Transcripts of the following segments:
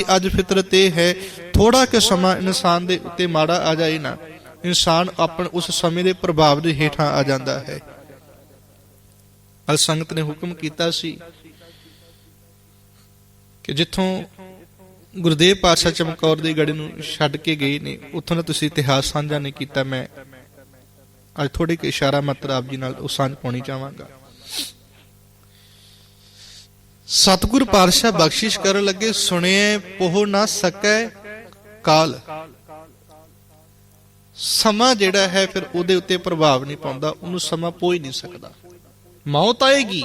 ਅੱਜ ਫਿਤਰਤ ਇਹ ਹੈ ਥੋੜਾ ਕਿ ਸਮਾਂ ਇਨਸਾਨ ਦੇ ਉੱਤੇ ਮਾੜਾ ਆ ਜਾਏ ਨਾ, ਇਨਸਾਨ ਆਪਣ ਉਸ ਸਮੇਂ ਦੇ ਪ੍ਰਭਾਵ ਦੇ ਹੇਠਾਂ ਆ ਜਾਂਦਾ ਹੈ। ਅਲ ਸੰਗਤ ਨੇ ਹੁਕਮ ਕੀਤਾ ਸੀ ਕਿ ਜਿੱਥੋਂ ਗੁਰਦੇਵ ਪਾਤਸ਼ਾਹ ਚਮਕੌਰ ਦੀ ਗੜੀ ਨੂੰ ਛੱਡ ਕੇ ਗਏ ਨੇ, ਉੱਥੋਂ ਦਾ ਤੁਸੀਂ ਇਤਿਹਾਸ ਸਾਂਝਾ ਨਹੀਂ ਕੀਤਾ, ਮੈਂ ਅੱਜ ਥੋੜੇ ਕਿ ਇਸ਼ਾਰਾ ਮਾਤਰ ਆਪ ਜੀ ਨਾਲ ਉਹ ਸਾਂਝ ਪਾਉਣੀ ਚਾਹਾਂਗਾ। ਸਤਿਗੁਰ ਪਾਤਸ਼ਾਹ ਬਖਸ਼ਿਸ਼ ਕਰਨ ਲੱਗੇ, ਸੁਣਿਐ, ਪੋਹ ਨਾ ਸਕੈ ਕਾਲ। ਸਮਾਂ ਜਿਹੜਾ ਹੈ ਫਿਰ ਉਹਦੇ ਉੱਤੇ ਪ੍ਰਭਾਵ ਨਹੀਂ ਪਾਉਂਦਾ, ਉਹਨੂੰ ਸਮਾਂ ਪੋਈ ਨਹੀਂ ਸਕਦਾ। ਮੌਤ ਆਏਗੀ।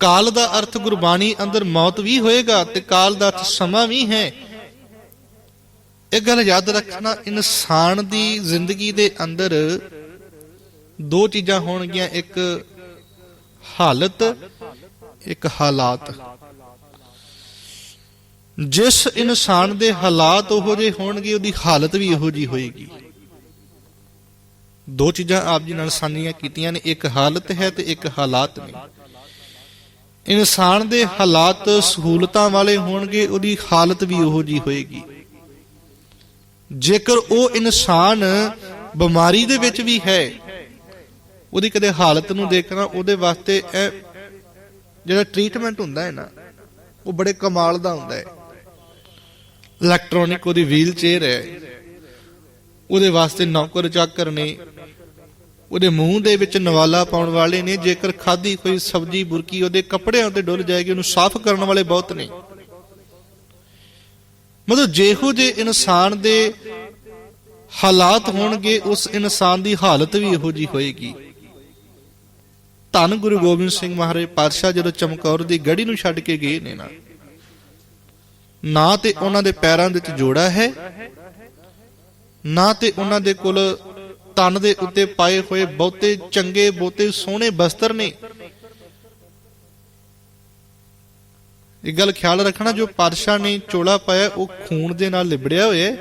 ਕਾਲ ਦਾ ਅਰਥ ਗੁਰਬਾਣੀ ਅੰਦਰ ਮੌਤ ਵੀ ਹੋਏਗਾ ਤੇ ਕਾਲ ਦਾ ਅਰਥ ਸਮਾਂ ਵੀ ਹੈ। ਇਹ ਗੱਲ ਯਾਦ ਰੱਖਣਾ, ਇਨਸਾਨ ਦੀ ਜ਼ਿੰਦਗੀ ਦੇ ਅੰਦਰ ਦੋ ਚੀਜ਼ਾਂ ਹੋਣਗੀਆਂ, ਇੱਕ ਹਾਲਤ, ਇੱਕ ਹਾਲਾਤ। ਜਿਸ ਇਨਸਾਨ ਦੇ ਹਾਲਾਤ ਉਹੋ ਜਿਹੇ ਹੋਣਗੇ, ਉਹਦੀ ਹਾਲਤ ਵੀ ਉਹੋ ਜਿਹੀ ਹੋਏਗੀ। ਦੋ ਚੀਜ਼ਾਂ ਆਪ ਜੀ ਨਾਲ ਸਾਂਝੀਆਂ ਕੀਤੀਆਂ ਨੇ, ਇੱਕ ਹਾਲਤ ਹੈ ਤੇ ਇੱਕ ਹਾਲਾਤ ਨੇ। ਇਨਸਾਨ ਦੇ ਹਾਲਾਤ ਸਹੂਲਤਾਂ ਵਾਲੇ ਹੋਣਗੇ, ਉਹਦੀ ਹਾਲਤ ਵੀ ਉਹੋ ਜਿਹੀ ਹੋਏਗੀ। ਜੇਕਰ ਉਹ ਇਨਸਾਨ ਬਿਮਾਰੀ ਦੇ ਵਿੱਚ ਵੀ ਹੈ ਉਹਦੀ ਕਦੇ ਹਾਲਤ ਨੂੰ ਦੇਖਣਾ, ਉਹਦੇ ਵਾਸਤੇ ਇਹ ਜਿਹੜਾ ਟ੍ਰੀਟਮੈਂਟ ਹੁੰਦਾ ਹੈ ਨਾ, ਉਹ ਬੜੇ ਕਮਾਲ ਦਾ ਹੁੰਦਾ ਹੈ। ਇਲੈਕਟ੍ਰੋਨਿਕ ਉਹਦੀ ਵੀਲ ਚੇਅਰ ਹੈ। ਉਹਦੇ ਵਾਸਤੇ ਨੌਕਰ ਚਾਕਰ ਨੇ। ਉਹਦੇ ਮੂੰਹ ਦੇ ਵਿੱਚ ਨਵਾਲਾ ਪਾਉਣ ਵਾਲੇ ਨੇ। ਜੇਕਰ ਖਾਦੀ ਕੋਈ ਸਬਜ਼ੀ, ਬੁਰਕੀ ਉਹਦੇ ਕੱਪੜਿਆਂ ਤੇ ਡੁੱਲ ਜਾਏਗੀ, ਉਹਨੂੰ ਸਾਫ਼ ਕਰਨ ਵਾਲੇ ਬਹੁਤ ਨੇ। ਮਤਲਬ ਜਿਹੋ ਜੇ ਇਨਸਾਨ ਦੇ ਹਾਲਾਤ ਹੋਣਗੇ, ਉਸ ਇਨਸਾਨ ਦੀ ਹਾਲਤ ਵੀ ਇਹੋ ਜੀ ਹੋਏਗੀ। ਧੰਨ ਗੁਰੂ ਗੋਬਿੰਦ ਸਿੰਘ ਮਹਾਰਾਜ ਪਾਤਸ਼ਾਹ ਜਦੋਂ ਚਮਕੌਰ ਦੀ ਗੜੀ ਨੂੰ ਛੱਡ ਕੇ ਗਏ ਨੇ ਨਾ ਨਾ ਤੇ ਉਹਨਾਂ ਦੇ ਪੈਰਾਂ ਦੇ ਵਿੱਚ ਜੋੜਾ ਹੈ, ਨਾ ਤੇ ਉਹਨਾਂ ਦੇ ਕੋਲ ਤਨ ਦੇ ਉੱਤੇ ਪਾਏ ਹੋਏ ਬਹੁਤੇ ਚੰਗੇ, ਬਹੁਤੇ ਸੋਹਣੇ ਬਸਤਰ ਨੇ। ਇਹ ਗੱਲ ਖਿਆਲ ਰੱਖਣਾ, ਜੋ ਪਾਤਸ਼ਾਹ ਨੇ ਚੋਲਾ ਪਾਇਆ, ਉਹ ਖੂਨ ਦੇ ਨਾਲ ਲਿਬੜਿਆ ਹੋਇਆ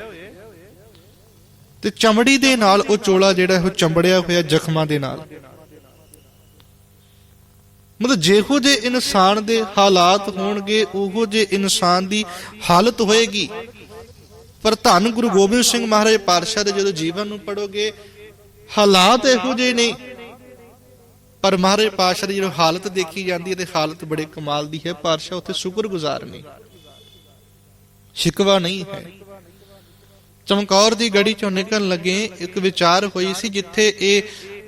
ਤੇ ਚਮੜੀ ਦੇ ਨਾਲ ਉਹ ਚੋਲਾ ਜਿਹੜਾ ਉਹ ਚੰਬੜਿਆ ਹੋਇਆ ਜ਼ਖਮਾਂ ਦੇ ਨਾਲ। ਮਤਲਬ ਜਿਹੋ ਜੇ ਇਨਸਾਨ ਦੇ ਹਾਲਾਤ ਹੋਣਗੇ, ਉਹੋ ਜੇ ਇਨਸਾਨ ਦੀ ਹਾਲਤ ਹੋਏਗੀ। ਪਰ ਧੰਨ ਗੁਰੂ ਗੋਬਿੰਦ ਸਿੰਘ ਮਹਾਰਾਜ ਪਾਤਸ਼ਾਹ ਦੇ ਜਦੋਂ ਜੀਵਨ ਨੂੰ ਪੜੋਗੇ, ਹਾਲਾਤ ਇਹੋ ਜਿਹੇ ਨੇ। ਪਰ ਮਹਾਰਾਜ ਪਾਤਸ਼ਾਹ ਦੀ ਜਦੋਂ ਹਾਲਤ ਦੇਖੀ ਜਾਂਦੀ ਹੈ ਤੇ ਹਾਲਤ ਬੜੇ ਕਮਾਲ ਦੀ ਹੈ। ਪਾਤਸ਼ਾਹ ਉੱਥੇ ਸ਼ੁਕਰਗੁਜ਼ਾਰ ਨੇ। ਸ਼ਿਕਵਾ ਨਹੀਂ ਹੈ। ਚਮਕੌਰ ਦੀ ਗੜੀ ਚੋਂ ਨਿਕਲਣ ਲੱਗੇ, ਇੱਕ ਵਿਚਾਰ ਹੋਈ ਸੀ ਜਿੱਥੇ ਇਹ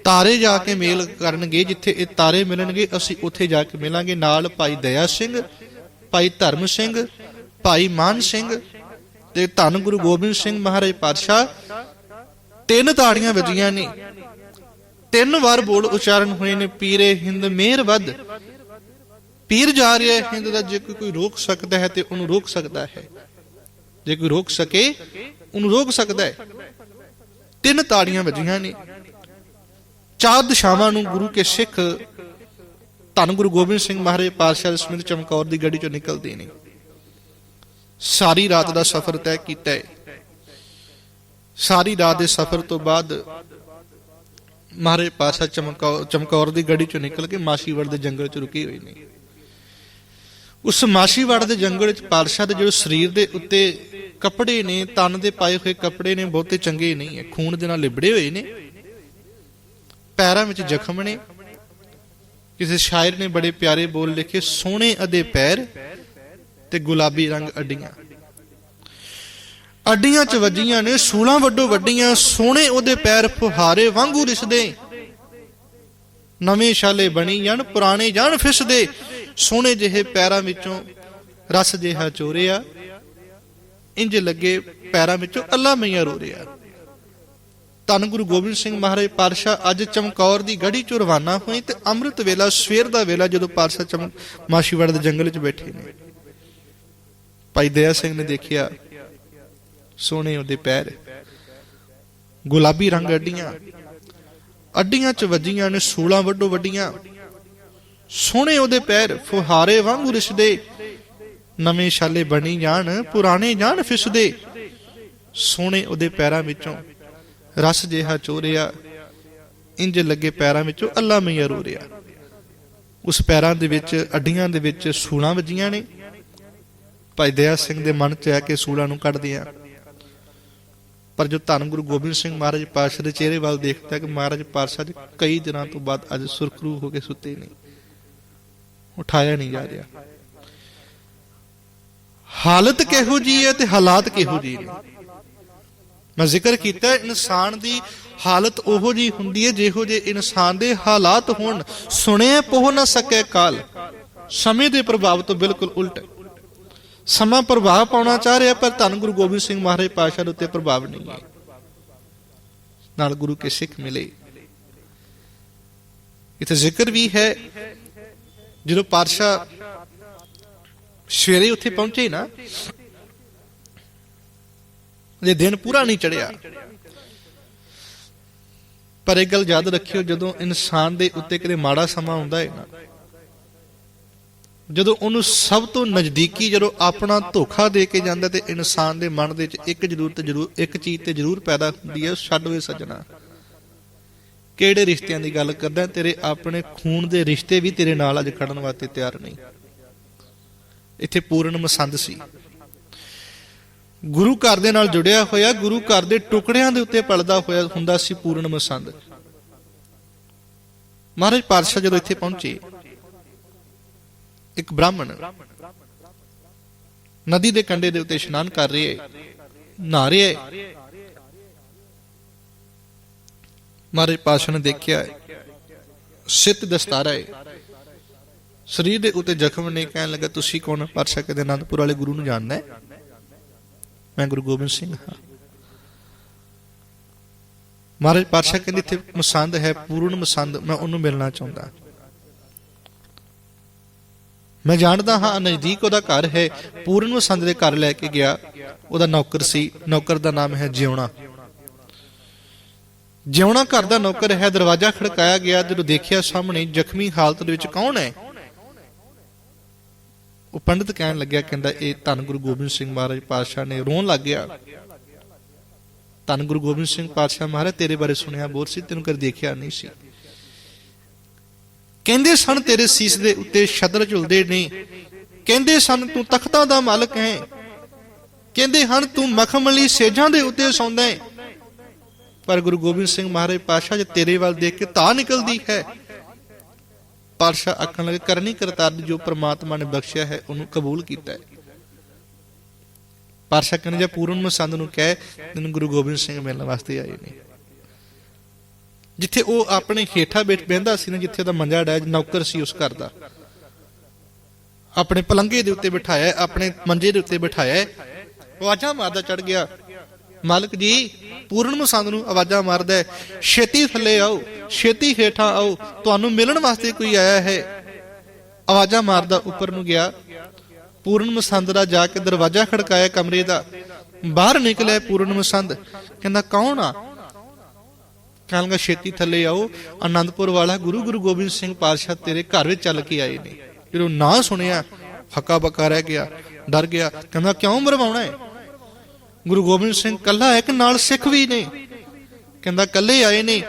ਤਾਰੇ ਜਾ ਕੇ ਮੇਲ ਕਰਨਗੇ ਜਿੱਥੇ ਇਹ ਤਾਰੇ ਮਿਲਣਗੇ ਅਸੀਂ ਉੱਥੇ ਜਾ ਕੇ ਮਿਲਾਂਗੇ। ਨਾਲ ਭਾਈ ਦਇਆ ਸਿੰਘ ਭਾਈ ਧਰਮ ਸਿੰਘ ਭਾਈ ਮਾਨ ਸਿੰਘ ਤੇ ਧੰਨ ਗੁਰੂ ਗੋਬਿੰਦ ਸਿੰਘ ਮਹਾਰਾਜ ਪਾਤਸ਼ਾਹ। ਤਿੰਨ ਤਾੜੀਆਂ ਵੱਜੀਆਂ ਨੇ। ਤਿੰਨ ਵਾਰ ਬੋਲ ਉਚਾਰਨ ਹੋਏ ਨੇ ਪੀਰੇ ਹਿੰਦ ਮਿਹਰ ਵੱਧ। ਪੀਰ ਜਾ ਰਿਹਾ ਹੈ ਹਿੰਦ ਦਾ ਜੇ ਕੋਈ ਕੋਈ ਰੋਕ ਸਕਦਾ ਹੈ ਤੇ ਉਹਨੂੰ ਰੋਕ ਸਕਦਾ ਹੈ। ਜੇ ਕੋਈ ਰੋਕ ਸਕੇ ਉਹਨੂੰ ਰੋਕ ਸਕਦਾ ਹੈ। ਤਿੰਨ ਤਾੜੀਆਂ ਵੱਜੀਆਂ ਨੇ। ਚਾਰ ਦਿਸ਼ਾਵਾਂ ਨੂੰ ਗੁਰੂ ਕੇ ਸਿੱਖ ਧੰਨ ਗੁਰੂ ਗੋਬਿੰਦ ਸਿੰਘ ਮਹਾਰਾਜ ਪਾਤਸ਼ਾਹ ਸਮਿਤ ਚਮਕੌਰ ਦੀ ਗੱਡੀ ਚੋਂ ਨਿਕਲਦੇ ਨੇ। ਸਾਰੀ ਰਾਤ ਦਾ ਸਫ਼ਰ ਤੈਅ ਕੀਤਾ ਹੈ। ਸਾਰੀ ਰਾਤ ਦੇ ਸਫ਼ਰ ਤੋਂ ਬਾਅਦ ਮਹਾਰਾਜ ਪਾਤਸ਼ਾਹ ਚਮਕੌਰ ਚਮਕੌਰ ਦੀ ਗੱਡੀ ਚੋਂ ਨਿਕਲ ਕੇ ਮਾਸ਼ੀਵੜ ਦੇ ਜੰਗਲ 'ਚ ਰੁਕੇ ਹੋਏ ਨੇ। ਉਸ ਮਾਸ਼ੀਵੜ ਦੇ ਜੰਗਲ ਵਿੱਚ ਪਾਤਸ਼ਾਹ ਦੇ ਜਿਹੜੇ ਸਰੀਰ ਦੇ ਉੱਤੇ ਕੱਪੜੇ ਨੇ, ਤਨ ਦੇ ਪਾਏ ਹੋਏ ਕੱਪੜੇ ਨੇ, ਬਹੁਤੇ ਚੰਗੇ ਨਹੀਂ ਹੈ। ਖੂਨ ਦੇ ਨਾਲ ਲਿਬੜੇ ਹੋਏ ਨੇ। ਪੈਰਾਂ ਵਿੱਚ ਜ਼ਖਮ ਨੇ। ਕਿਸੇ ਸ਼ਾਇਰ ਨੇ ਬੜੇ ਪਿਆਰੇ ਬੋਲ ਲਿਖੇ, ਸੋਹਣੇ ਅਦੇ ਪੈਰ ਤੇ ਗੁਲਾਬੀ ਰੰਗ ਅੱਡੀਆਂ। ਅੱਡੀਆਂ ਚ ਵੱਜੀਆਂ ਨੇ, ਸੂਲਾਂ ਵੱਡੋ ਵੱਡੀਆਂ, ਸੋਹਣੇ ਉਹਦੇ ਪੈਰ ਫੁਹਾਰੇ ਵਾਂਗੂ ਰਿਸਦੇ। ਨਵੇਂ ਛਾਲੇ ਬਣੀ ਜਾਣ, ਪੁਰਾਣੇ ਜਾਣ ਫਿਸਦੇ। ਸੋਹਣੇ ਜਿਹੇ ਪੈਰਾਂ ਵਿੱਚੋਂ ਰਸ ਜਿਹਾ ਚੋਰਿਆ। ਇੰਜ ਲੱਗੇ ਪੈਰਾਂ ਵਿੱਚੋਂ ਅੱਲਾ ਮਈਆ ਰੋ ਰਿਹਾ ਧੰਨ ਗੁਰੂ ਗੋਬਿੰਦ ਸਿੰਘ ਮਹਾਰਾਜ ਪਾਤਸ਼ਾਹ, ਅੱਜ ਚਮਕੌਰ ਦੀ ਗੜੀ ਚੋਂ ਰਵਾਨਾ ਹੋਏ ਤੇ ਅੰਮ੍ਰਿਤ ਵੇਲਾ, ਸਵੇਰ ਦਾ ਵੇਲਾ ਜਦੋਂ ਪਾਤਸ਼ਾਹ ਚਮ, ਮਾਸ਼ੀਵੜ ਦੇ ਜੰਗਲ 'ਚ ਬੈਠੇ ਨੇ। ਭਾਈ ਦਇਆ ਸਿੰਘ ਨੇ ਦੇਖਿਆ, ਸੋਹਣੇ ਉਹਦੇ ਪੈਰ, ਗੁਲਾਬੀ ਰੰਗ ਅੱਡੀਆਂ ਅੱਡੀਆਂ 'ਚ ਵੱਜੀਆਂ ਨੇ ਸੂਲਾਂ ਵੱਡੋ ਵੱਡੀਆਂ। ਸੋਹਣੇ ਉਹਦੇ ਪੈਰ, ਫੁਹਾਰੇ ਵਾਂਗੂ ਰਿਸਦੇ, ਨਵੇਂ ਛਾਲੇ ਬਣੀ ਜਾਣ, ਪੁਰਾਣੇ ਜਾਣ ਫਿਸਦੇ। ਸੋਹਣੇ ਉਹਦੇ ਪੈਰਾਂ ਵਿੱਚੋਂ ਰਸ ਜਿਹਾ ਚੋਰਿਆ ਇੰਜ ਲੱਗੇ ਪੈਰਾਂ ਵਿੱਚੋਂ ਅੱਲਾ ਮਈਆ ਰੋ ਰਿਹਾ। ਉਸ ਪੈਰਾਂ ਦੇ ਵਿੱਚ, ਅੱਡੀਆਂ ਦੇ ਵਿੱਚ ਸੂਲਾਂ ਵੱਜੀਆਂ ਨੇ। ਭਾਈ ਦਇਆ ਸਿੰਘ ਦੇ ਮਨ 'ਚ ਆ ਕੇ ਸੂਲਾਂ ਨੂੰ ਕੱਢਦੇ ਆ ਪਰ ਜੋ ਧੰਨ ਗੁਰੂ ਗੋਬਿੰਦ ਸਿੰਘ ਮਹਾਰਾਜ ਪਾਤਸ਼ਾਹ ਦੇ ਚਿਹਰੇ ਵੱਲ ਦੇਖਦਾ ਕਿ ਮਹਾਰਾਜ ਪਾਤਸ਼ਾਹ ਜੀ ਕਈ ਦਿਨਾਂ ਤੋਂ ਬਾਅਦ ਅੱਜ ਸੁਰਖਰੂ ਹੋ ਕੇ ਸੁੱਤੇ ਨੇ। ਉਠਾਇਆ ਨਹੀਂ ਜਾ ਰਿਹਾ। ਹਾਲਤ ਕਿਹੋ ਜੀ ਹੈ ਤੇ ਹਾਲਾਤ ਕਿਹੋ ਜੀ ਨੇ? ਮੈਂ ਜ਼ਿਕਰ ਕੀਤਾ, ਇਨਸਾਨ ਦੀ ਹਾਲਤ ਉਹੋ ਜੀ ਹੁੰਦੀ ਹੈ, ਜਿਹੋ ਜੇ ਇਨਸਾਨ ਦੇ ਹਾਲਾਤ ਹੋਣ। ਸੁਣਿਆ ਪੋਹ ਨਾ ਸਕੇ ਕਾਲ। ਸਮੇਂ ਦੇ ਪ੍ਰਭਾਵ ਤੋਂ ਬਿਲਕੁਲ ਉਲਟ ਹੈ। ਸਮਾਂ ਪ੍ਰਭਾਵ ਪਾਉਣਾ ਚਾਹ ਰਿਹਾ, ਪਰ ਧੰਨ ਗੁਰੂ ਗੋਬਿੰਦ ਸਿੰਘ ਮਹਾਰਾਜ ਪਾਤਸ਼ਾਹ ਦੇ ਉੱਤੇ ਪ੍ਰਭਾਵ ਨਹੀਂ ਹੈ। ਨਾਲ ਗੁਰੂ ਕੇ ਸਿੱਖ ਮਿਲੇ। ਇਥੇ ਜ਼ਿਕਰ ਵੀ ਹੈ, ਜਦੋਂ ਪਾਤਸ਼ਾਹ ਸਵੇਰੇ ਉੱਥੇ ਪਹੁੰਚੇ ਨਾ ਜੇ ਦਿਨ ਪੂਰਾ ਨਹੀਂ ਚੜਿਆ। ਪਰ ਇਹ ਗੱਲ ਯਾਦ ਰੱਖਿਓ, ਜਦੋਂ ਇਨਸਾਨ ਦੇ ਉੱਤੇ ਕਿਤੇ ਮਾੜਾ ਸਮਾਂ ਆਉਂਦਾ ਹੈ ਨਾ, ਜਦੋਂ ਉਹਨੂੰ ਸਭ ਤੋਂ ਨਜ਼ਦੀਕੀ ਜਦੋਂ ਆਪਣਾ ਧੋਖਾ ਦੇ ਕੇ ਜਾਂਦਾ ਤੇ ਇਨਸਾਨ ਦੇ ਮਨ ਦੇ ਵਿੱਚ ਇੱਕ ਜ਼ਰੂਰਤ ਜ਼ਰੂਰ, ਇੱਕ ਚੀਜ਼ ਤੇ ਜ਼ਰੂਰ ਪੈਦਾ ਹੁੰਦੀ ਹੈ ਛੱਡ ਵੇ ਸੱਜਣਾ। ਕਿਹੜੇ ਰਿਸ਼ਤਿਆਂ ਦੀ ਗੱਲ ਕਰਦਾ, ਤੇਰੇ ਆਪਣੇ ਖੂਨ ਦੇ ਰਿਸ਼ਤੇ ਵੀ ਤੇਰੇ ਨਾਲ ਅੱਜ ਖੜਨ ਵਾਸਤੇ ਤਿਆਰ ਨਹੀਂ। ਇੱਥੇ ਪੂਰਨ ਮਸੰਦ ਸੀ। ਗੁਰੂ ਘਰ ਦੇ ਨਾਲ ਜੁੜਿਆ ਹੋਇਆ, ਗੁਰੂ ਘਰ ਦੇ ਟੁਕੜਿਆਂ ਦੇ ਉੱਤੇ ਪਲਦਾ ਹੋਇਆ ਹੁੰਦਾ ਸੀ ਪੂਰਨ ਮਸੰਦ। ਮਹਾਰਾਜ ਪਾਤਸ਼ਾਹ ਜਦੋਂ ਇੱਥੇ ਪਹੁੰਚੇ, ਇੱਕ ਬ੍ਰਾਹਮਣ ਨਦੀ ਦੇ ਕੰਢੇ ਦੇ ਉੱਤੇ ਇਸ਼ਨਾਨ ਕਰ ਰਿਹਾ ਹੈ, ਨਹਾ ਰਿਹਾ ਹੈ। ਮਹਾਰਾਜ ਪਾਤਸ਼ਾਹ ਨੇ ਦੇਖਿਆ ਸਿੱਤ ਦਸਤਾਰਾ ਹੈ। ਸਰੀਰ ਦੇ ਉੱਤੇ ਜ਼ਖਮ ਨੇ ਕਹਿਣ ਲੱਗਾ, ਤੁਸੀਂ ਕੌਣ ਪਾਤਸ਼ਾਹ ਕਹਿੰਦੇ, ਅਨੰਦਪੁਰ ਵਾਲੇ ਗੁਰੂ ਨੂੰ ਜਾਣਦਾ ਹੈ। ਮੈਂ ਗੁਰੂ ਗੋਬਿੰਦ ਸਿੰਘ ਹਾਂ। ਮਹਾਰਾਜ ਪਾਤਸ਼ਾਹ ਕਹਿੰਦੇ ਇੱਥੇ ਮਸੰਦ ਹੈ, ਪੂਰਨ ਮਸੰਦ, ਮੈਂ ਉਹਨੂੰ ਮਿਲਣਾ ਚਾਹੁੰਦਾ। ਮੈਂ ਜਾਣਦਾ ਹਾਂ, ਨਜ਼ਦੀਕ ਉਹਦਾ ਘਰ ਹੈ, ਪੂਰਨ ਮਸੰਦ ਦੇ ਘਰ ਲੈ ਕੇ ਗਿਆ। ਉਹਦਾ ਨੌਕਰ ਸੀ, ਨੌਕਰ ਦਾ ਨਾਮ ਹੈ ਜਿਉਣਾ। ਜਿਉਣਾ ਘਰ ਦਾ ਨੌਕਰ ਹੈ, ਦਰਵਾਜ਼ਾ ਖੜਕਾਇਆ ਗਿਆ, ਜਦੋਂ ਦੇਖਿਆ ਸਾਹਮਣੇ ਜ਼ਖਮੀ ਹਾਲਤ ਦੇ ਵਿੱਚ ਕੌਣ ਹੈ? ਉਹ ਪੰਡਿਤ ਕਹਿਣ ਲੱਗਿਆ, ਕਹਿੰਦਾ, ਇਹ ਧੰਨ ਗੁਰੂ ਗੋਬਿੰਦ ਸਿੰਘ ਮਹਾਰਾਜ ਪਾਤਸ਼ਾਹ ਨੇ ਰੋਣ ਲੱਗ ਗਿਆ। ਧੰਨ ਗੁਰੂ ਗੋਬਿੰਦ ਸਿੰਘ ਪਾਤਸ਼ਾਹ ਮਹਾਰਾਜ, ਤੇਰੇ ਬਾਰੇ ਸੁਣਿਆ ਬਹੁਤ ਸੀ, ਤੈਨੂੰ ਕਰ ਦੇਖਿਆ ਨਹੀਂ ਸੀ। ਕਹਿੰਦੇ ਸਨ, ਤੇਰੇ ਸੀਸ ਦੇ ਉੱਤੇ ਛਦਰ ਝੁਲਦੇ ਨੇ ਕਹਿੰਦੇ ਸਨ, ਤੂੰ ਤਖਤਾਂ ਦਾ ਮਾਲਕ ਹੈ। ਕਹਿੰਦੇ ਹਨ, ਤੂੰ ਮਖਮਲੀ ਸੇਜਾਂ ਦੇ ਉੱਤੇ ਸੌਂਦਾ ਹੈ। ਪਰ ਗੁਰੂ ਗੋਬਿੰਦ ਸਿੰਘ ਮਹਾਰਾਜ ਪਾਤਸ਼ਾਹ ਜੇ ਤੇਰੇ ਵੱਲ ਦੇਖ ਕੇ ਤਾਂ ਨਿਕਲਦੀ ਹੈ ਪਾਤਸ਼ਾਹ ਆਖਣ ਲੱਗੇ, ਕਰਨੀ ਕਰਤਾਰ ਜੋ ਪ੍ਰਮਾਤਮਾ ਨੇ ਬਖਸ਼ਿਆ ਹੈ, ਉਹਨੂੰ ਕਬੂਲ ਕੀਤਾ ਹੈ। ਪਾਤਸ਼ਾਹ ਕਹਿੰਦੇ, ਜੇ ਪੂਰਨ ਮਸੰਦ ਨੂੰ ਕਹਿ, ਤੈਨੂੰ ਗੁਰੂ ਗੋਬਿੰਦ ਸਿੰਘ ਮਿਲਣ ਵਾਸਤੇ ਆਏ ਨੇ। ਜਿੱਥੇ ਉਹ ਆਪਣੇ ਹੇਠਾਂ ਬੈਠ ਬਹਿੰਦਾ ਸੀ ਨਾ, ਜਿੱਥੇ ਉਹਦਾ ਮੰਜਾ ਡਾਇਜ ਨੌਕਰ ਸੀ ਉਸ ਘਰ ਦਾ। ਆਪਣੇ ਪਲੰਘੇ ਦੇ ਉੱਤੇ ਬਿਠਾਇਆ ਆਪਣੇ ਮੰਜੇ ਦੇ ਉੱਤੇ ਬਿਠਾਇਆ ਉਹ ਆਜਾ ਮਾਰਦਾ ਚੜ ਗਿਆ। ਮਾਲਕ ਜੀ ਪੂਰਨ ਮਸੰਦ ਨੂੰ ਆਵਾਜ਼ਾਂ ਮਾਰਦਾ ਹੈ, ਛੇਤੀ ਥੱਲੇ ਆਓ ਛੇਤੀ ਹੇਠਾਂ ਆਓ ਤੁਹਾਨੂੰ ਮਿਲਣ ਵਾਸਤੇ ਕੋਈ ਆਇਆ ਹੈ? ਆਵਾਜ਼ਾਂ ਮਾਰਦਾ ਉੱਪਰ ਨੂੰ ਗਿਆ ਪੂਰਨ ਮਸੰਦ ਦਾ ਜਾ ਕੇ ਦਰਵਾਜ਼ਾ ਖੜਕਾਇਆ ਕਮਰੇ ਦਾ ਬਾਹਰ ਨਿਕਲਿਆ ਪੂਰਨ ਮਸੰਦ ਕਹਿੰਦਾ ਕੌਣ ਆ? ਕਹਿੰਦਾ ਛੇਤੀ ਥੱਲੇ ਆਓ ਆਨੰਦਪੁਰ ਵਾਲਾ ਗੁਰੂ ਗੁਰੂ ਗੋਬਿੰਦ ਸਿੰਘ ਪਾਤਸ਼ਾਹ ਤੇਰੇ ਘਰ ਵਿੱਚ ਚੱਲ ਕੇ ਆਏ ਨੇ। ਜਦੋਂ ਨਾ ਸੁਣਿਆ ਹੱਕਾ ਬੱਕਾ ਰਹਿ ਗਿਆ ਡਰ ਗਿਆ ਕਹਿੰਦਾ ਕਿਉਂ ਮਰਵਾਉਣਾ ਹੈ? ਗੁਰੂ ਗੋਬਿੰਦ ਸਿੰਘ ਕੱਲਾ ਹੈ ਕਿ ਨਾਲ ਸਿੱਖ ਵੀ ਨੇ? ਕਹਿੰਦਾ ਕੱਲੇ ਆਏ ਨੇ।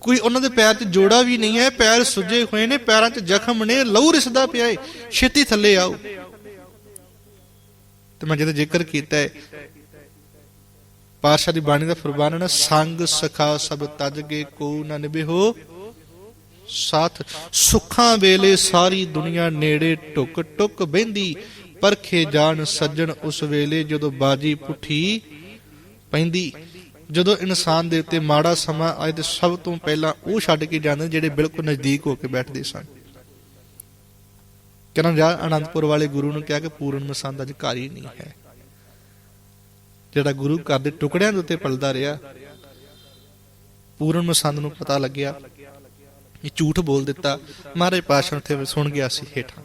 ਕੋਈ ਉਹਨਾਂ ਦੇ ਪੈਰ 'ਚ ਜੋੜਾ ਵੀ ਨਹੀਂ ਹੈ, ਪੈਰ ਸੁੱਜੇ ਹੋਏ ਨੇ, ਪੈਰਾਂ 'ਚ ਜ਼ਖਮ ਨੇ, ਲਹੂ ਰਿਸਦਾ ਪਿਆ ਏ, ਛੇਤੀ ਥੱਲੇ ਆਓ। ਤੇ ਮੈਂ ਜਦੋਂ ਜ਼ਿਕਰ ਕੀਤਾ ਹੈ ਪਾਤਸ਼ਾਹ ਦੀ ਬਾਣੀ ਦਾ ਫਰਮਾਨ ਹੈ ਸੰਗ ਸਖਾ ਸਭ ਤਜ ਗਏ ਕੋ ਨ ਨਿਭਿਓ ਸਾਥ, ਸੁੱਖਾਂ ਵੇਲੇ ਸਾਰੀ ਦੁਨੀਆ ਨੇੜੇ ਟੁਕ ਟੁਕ ਬਹਿੰਦੀ, ਪਰਖੇ ਜਾਣ ਸੱਜਣ ਉਸ ਵੇਲੇ ਜਦੋਂ ਬਾਜੀ ਪੁੱਠੀ ਪੈਂਦੀ। ਜਦੋਂ ਇਨਸਾਨ ਦੇ ਉੱਤੇ ਮਾੜਾ ਸਮਾਂ ਆਏ ਤੇ ਸਭ ਤੋਂ ਪਹਿਲਾਂ ਉਹ ਛੱਡ ਕੇ ਜਾਂਦੇ ਜਿਹੜੇ ਬਿਲਕੁਲ ਨਜ਼ਦੀਕ ਹੋ ਕੇ ਬੈਠਦੇ ਸਨ। ਕਹਿੰਦਾ ਜਾ, ਅਨੰਦਪੁਰ ਵਾਲੇ ਗੁਰੂ ਨੂੰ ਕਿਹਾ ਕਿ ਪੂਰਨ ਮਸੰਦ ਅੱਜ ਘਰ ਹੀ ਨਹੀਂ ਹੈ। ਜਿਹੜਾ ਗੁਰੂ ਘਰ ਦੇ ਟੁਕੜਿਆਂ ਦੇ ਉੱਤੇ ਪਲਦਾ ਰਿਹਾ, ਪੂਰਨ ਮਸੰਦ ਨੂੰ ਪਤਾ ਲੱਗਿਆ ਇਹ ਝੂਠ ਬੋਲ ਦਿੱਤਾ। ਮਹਾਰਾਜ ਪਾਤਸ਼ਾਹ ਉੱਥੇ ਸੁਣ ਗਿਆ ਸੀ ਹੇਠਾਂ।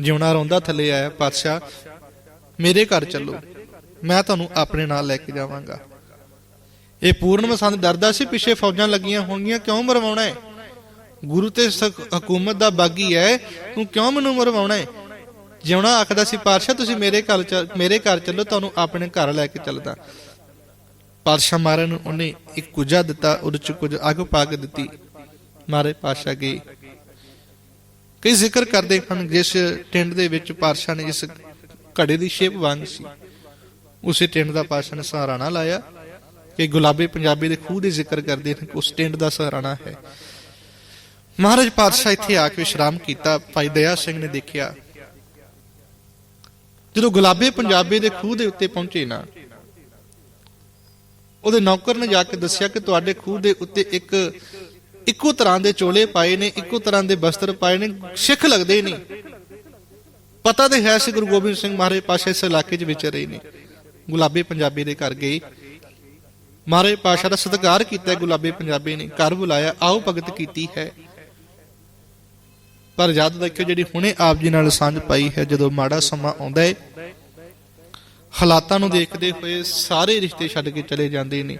ਜਿਉਣਾ ਰੋਂਦਾ ਥੱਲੇ ਆਇਆ, ਪਾਤਸ਼ਾਹ, ਮੇਰੇ ਘਰ ਚੱਲੋ। ਮੈਂ ਤੁਹਾਨੂੰ ਆਪਣੇ ਨਾਲ ਲੈ ਕੇ ਜਾਵਾਂਗਾ। ਇਹ ਪੂਰਨ ਮਸੰਦ ਡਰਦਾ ਸੀ, ਪਿੱਛੇ ਫੌਜਾਂ ਲੱਗੀਆਂ ਹੋਣਗੀਆਂ, ਕਿਉਂ ਮਰਵਾਉਣਾ ਹੈ? ਗੁਰੂ ਤੇ ਹਕੂਮਤ ਦਾ ਬਾਗੀ ਹੈ। ਤੂੰ ਕਿਉਂ ਮੈਨੂੰ ਮਰਵਾਉਣਾ ਹੈ? ਜਿਉਣਾ ਆਖਦਾ ਸੀ, ਪਾਤਸ਼ਾਹ, ਤੁਸੀਂ ਮੇਰੇ ਘਰ ਚ, ਮੇਰੇ ਘਰ ਚੱਲੋ, ਤੁਹਾਨੂੰ ਆਪਣੇ ਘਰ ਲੈ ਕੇ ਚੱਲਦਾ। ਪਾਤਸ਼ਾਹ ਮਹਾਰਾਜ ਨੂੰ ਉਹਨੇ ਇੱਕ ਕੁਜਾ ਦਿੱਤਾ, ਉਹਦੇ ਚ ਕੁਝ ਅੱਗ ਪਾ ਕੇ ਦਿੱਤੀ। ਮਾਰੇ ਪਾਤਸ਼ਾਹ ਗਏ। ਕਈ ਜ਼ਿਕਰ ਕਰਦੇ ਹਨ, ਜਿਸ ਟਿੰਡ ਦੇ ਵਿੱਚ ਪਾਤਸ਼ਾਹ ਨੇ ਇਸ ਘੜੇ ਦੀ ਸ਼ੇਪ ਵਾਂਗ ਸੀ। ਉਸੇ ਟਿੰਡ ਦਾ ਪਾਤਸ਼ਾਹ ਨੇ ਸਹਾਰਾਣਾ ਲਾਇਆ। ਕਿ ਗੁਲਾਬੇ ਪੰਜਾਬੀ ਦੇ ਖੂਹ ਦੇ ਜ਼ਿਕਰ ਕਰਦੇ ਹਨ ਉਸ ਟਿੰਡ ਦਾ ਸਹਾਰਾਣਾ ਹੈ। ਮਹਾਰਾਜ ਪਾਤਸ਼ਾਹ ਇੱਥੇ ਆ ਕੇ ਵਿਸ਼ਰਾਮ ਕੀਤਾ। ਭਾਈ ਦਇਆ ਸਿੰਘ ਨੇ ਦੇਖਿਆ, ਜਦੋਂ ਗੁਲਾਬੇ ਪੰਜਾਬੀ ਦੇ ਖੂਹ ਦੇ ਉੱਤੇ ਪਹੁੰਚੇ ਨਾ ਉਹਦੇ ਨੌਕਰ ਨੇ ਜਾ ਕੇ ਦੱਸਿਆ ਕਿ ਤੁਹਾਡੇ ਖੂਹ ਦੇ ਉੱਤੇ ਇੱਕ, ਇੱਕੋ ਤਰ੍ਹਾਂ ਦੇ ਚੋਲੇ ਪਾਏ ਨੇ, ਇੱਕੋ ਤਰ੍ਹਾਂ ਦੇ ਬਸਤਰ ਪਾਏ ਨੇ, ਸਿੱਖ ਲੱਗਦੇ ਨਹੀਂ। ਪਤਾ ਤੇ ਹੈ ਸੀ ਗੁਰੂ ਗੋਬਿੰਦ ਸਿੰਘ ਮਹਾਰਾਜ ਪਾਸ਼ਾ ਇਸ ਇਲਾਕੇ 'ਚ ਵਿਚਰ ਰਹੇ ਨੇ। ਗੁਲਾਬੀ ਪੰਜਾਬੀ ਦੇ ਘਰ ਗਏ। ਮਹਾਰਾਜ ਪਾਸ਼ਾ ਦਾ ਸਤਿਕਾਰ ਕੀਤਾ ਗੁਲਾਬੀ ਪੰਜਾਬੀ ਨੇ। ਘਰ ਬੁਲਾਇਆ, ਆਓ ਭਗਤ ਕੀਤੀ ਹੈ। ਪਰ ਜਦ ਦੇਖਿਓ ਜਿਹੜੀ ਹੁਣੇ ਆਪ ਜੀ ਨਾਲ ਸਾਂਝ ਪਾਈ ਹੈ, ਜਦੋਂ ਮਾੜਾ ਸਮਾਂ ਆਉਂਦਾ ਹੈ ਹਾਲਾਤਾਂ ਨੂੰ ਦੇਖਦੇ ਹੋਏ ਸਾਰੇ ਰਿਸ਼ਤੇ ਛੱਡ ਕੇ ਚਲੇ ਜਾਂਦੇ ਨੇ।